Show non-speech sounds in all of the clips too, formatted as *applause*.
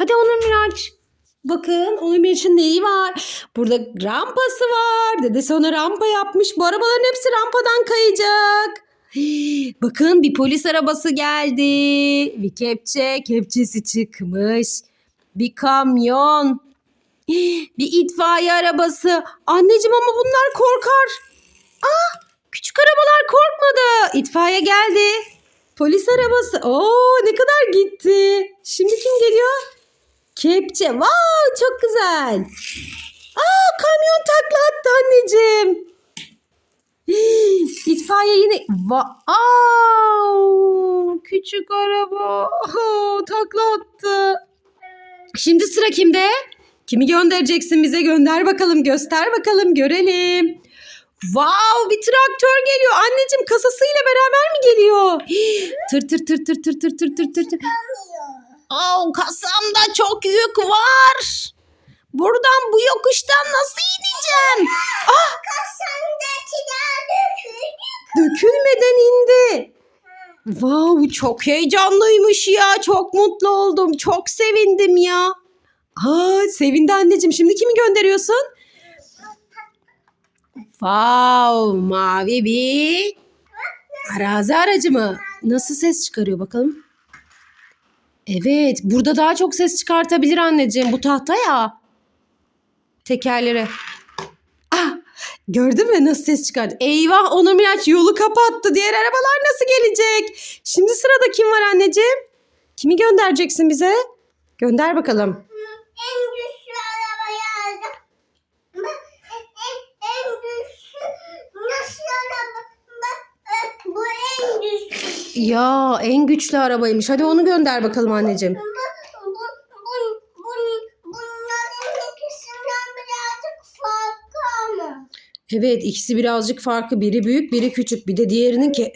Hadi Onur Miraç. Bakın Onur Miraç'ın neyi var? Burada rampası var. Dedesi ona rampa yapmış. Bu arabaların hepsi rampadan kayacak. Bakın bir polis arabası geldi. Bir kepçe, kepçesi çıkmış. Bir kamyon. Bir itfaiye arabası. Anneciğim ama bunlar korkar. Ah, küçük arabalar korkmadı. İtfaiye geldi. Polis arabası. Oo ne kadar gitti. Şimdi kim geliyor? Kepçe. Wow çok güzel. Aa kamyon takla attı anneciğim. İtfaiye yine. Wow, küçük araba. Oh, takla attı. Şimdi sıra kimde? Kimi göndereceksin bize? Gönder bakalım, göster bakalım, görelim. Wow, bir traktör geliyor. Anneciğim kasasıyla beraber mi geliyor? Tır tır tır tır tır tır tır tır tır. Oh, kasamda çok yük var. Buradan bu yokuştan nasıl ineceğim? Ah, dökülmeden indi. Wow, çok heyecanlıymış ya. Çok mutlu oldum. Çok sevindim ya. Aa, sevindi anneciğim. Şimdi kimi gönderiyorsun? Wow, mavi bir arazi aracı mı? Nasıl ses çıkarıyor bakalım? Evet, burada daha çok ses çıkartabilir anneciğim. Bu tahta ya. Tekerleri. Ah, gördün mü nasıl ses çıkardı? Eyvah Onur Miraç yolu kapattı. Diğer arabalar nasıl gelecek? Şimdi sırada kim var anneciğim? Kimi göndereceksin bize? Gönder bakalım. En güçlü arabayı aldım. Bak, en, en güçlü nasıl araba? Bak, e, bu en güçlü. Ya en güçlü arabaymış. Hadi onu gönder bakalım anneciğim. Bu, bu, bu, bu, bunların ikisinden birazcık farklı ama. Evet ikisi birazcık farklı. Biri büyük biri küçük. Bir de diğerinin ke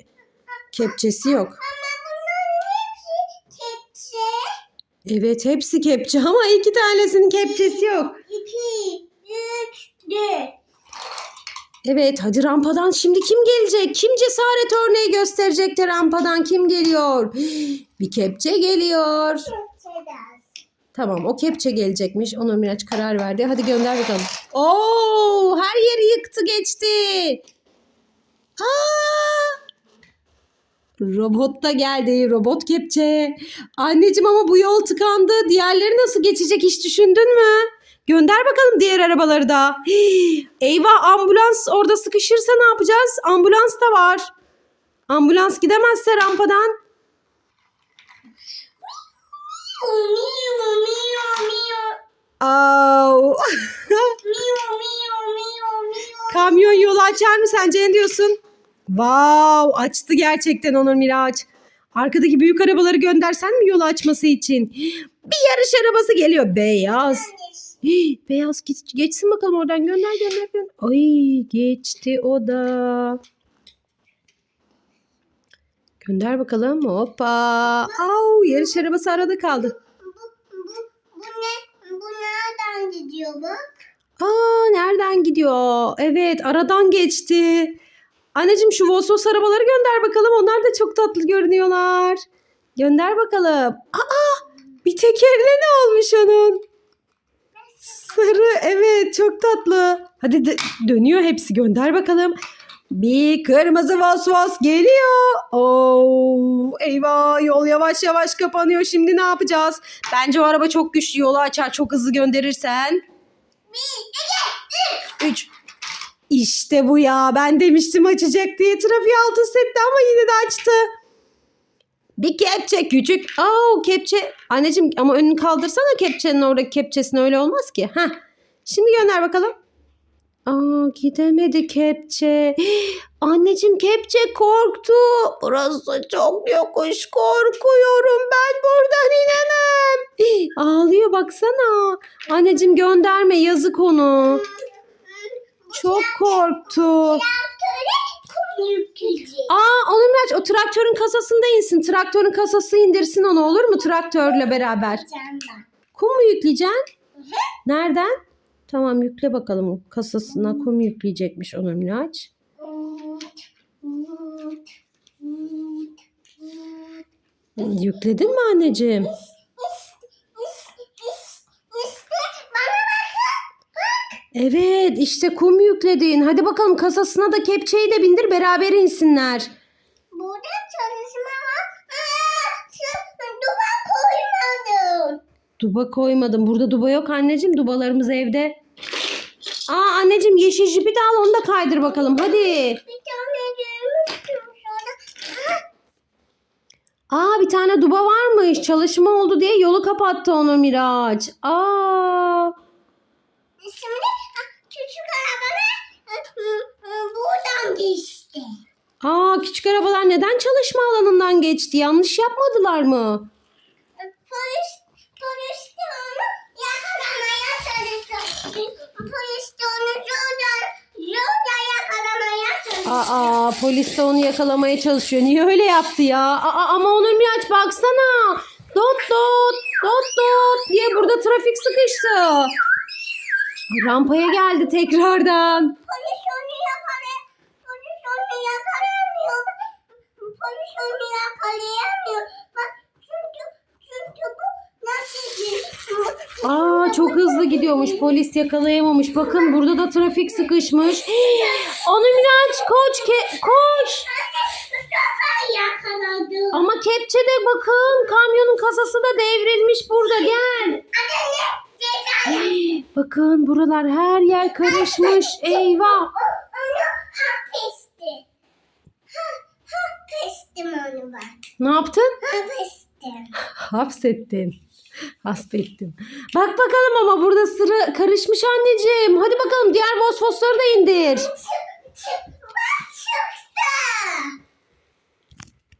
kepçesi yok. Ama bunların hepsi kepçe. Evet hepsi kepçe ama iki tanesinin kepçesi yok. İki, üç, dört. Evet hadi rampadan şimdi kim gelecek? Kim cesaret örneği gösterecek de rampadan kim geliyor? *gasps* Bir kepçe geliyor. Tamam o kepçe gelecekmiş. Onur Miraç karar verdi. Hadi gönder bakalım. Oo her yeri yıktı geçti. Aa! Robot da geldi. Robot kepçe. Anneciğim ama bu yol tıkandı. Diğerleri nasıl geçecek hiç düşündün mü? Gönder bakalım diğer arabaları da. *gasps* Eyvah ambulans orada sıkışırsa ne yapacağız? Ambulans da var. Ambulans gidemezse rampadan. Au. *laughs* Kamyon yolu açar mı sence ne diyorsun? Wow açtı gerçekten Onur Miraç. Arkadaki büyük arabaları göndersen mi yolu açması için? *gasps* Bir yarış arabası geliyor beyaz. Hii, beyaz geç, geçsin bakalım oradan gönder gönder gönder. Ay geçti o da. Gönder bakalım hoppa. Au yarış arabası arada kaldı. Bu, bu, bu ne? Bu nereden gidiyor bu? Aa nereden gidiyor? Evet aradan geçti. Anneciğim şu Vosos arabaları gönder bakalım. Onlar da çok tatlı görünüyorlar. Gönder bakalım. Aa bir tekerle ne olmuş onun? Sarı evet çok tatlı. Hadi de- dönüyor hepsi gönder bakalım. Bir kırmızı Vosvos geliyor. Oo, eyvah yol yavaş yavaş kapanıyor. Şimdi ne yapacağız? Bence o araba çok güçlü yolu açar. Çok hızlı gönderirsen. Üç. İşte bu ya. Ben demiştim açacak diye. Trafiği alt üst etti ama yine de açtı. Bir kepçe küçük. Aa kepçe. Anneciğim ama önünü kaldırsana kepçenin oradaki kepçesini öyle olmaz ki. Heh. Şimdi gönder bakalım. Aa gidemedi kepçe. *gasps* Anneciğim kepçe korktu. Burası çok yokuş korkuyorum. Ben buradan inemem. *gasps* Ağlıyor baksana. Anneciğim gönderme yazık onu. Çok korktu. Aa Onur Miraç o traktörün kasasında insin. Traktörün kasası indirsin onu olur mu traktörle beraber? Kum mu yükleyeceksin? Nereden? Tamam yükle bakalım. Kasasına kum yükleyecekmiş Onur Miraç. Yükledin mi anneciğim? Evet işte kum yükledin. Hadi bakalım kasasına da kepçeyi de bindir beraber insinler. Burada çalışma var. Aa, şu duvar koymadım. Duba koymadım. Burada duba yok anneciğim. Dubalarımız evde. Aa anneciğim yeşil jipi de al onu da kaydır bakalım. Hadi. Bir tane görmüştüm sonra. Aa bir tane duba varmış. Çalışma oldu diye yolu kapattı onu Miraç. Aa. Şimdi ah, küçük arabalar ı, ı, buradan geçti. Aa küçük arabalar neden çalışma alanından geçti? Yanlış yapmadılar mı? Polis, polis de onu yakalamaya çalıştı. Polis de onu zorla, zorla yakalamaya çalıştı. Aa polis de onu yakalamaya çalışıyor. Niye öyle yaptı ya? Aa ama Onur Miraç baksana. Dot dot dot dot diye burada trafik sıkıştı. Rampaya geldi tekrardan. Polis onu yakalay, polis onu yakalayamıyor. Onu yakalayamıyor. Bak çünkü, çünkü bu nasıl bir... Aa çok hızlı gidiyormuş. Polis yakalayamamış. Bakın burada da trafik sıkışmış. Onur Miraç koş ke- koş. Ama kepçede bakın kamyonun kasası da devrilmiş burada gel. Bakın buralar her yer karışmış. Eyvah. O- Onu hapiste. Ha, hapestim onu ben. Ne yaptın? Hapestim. Hapsettin. Hasbettim. Bak bakalım ama burada sıra karışmış anneciğim. Hadi bakalım diğer fosfosları da indir.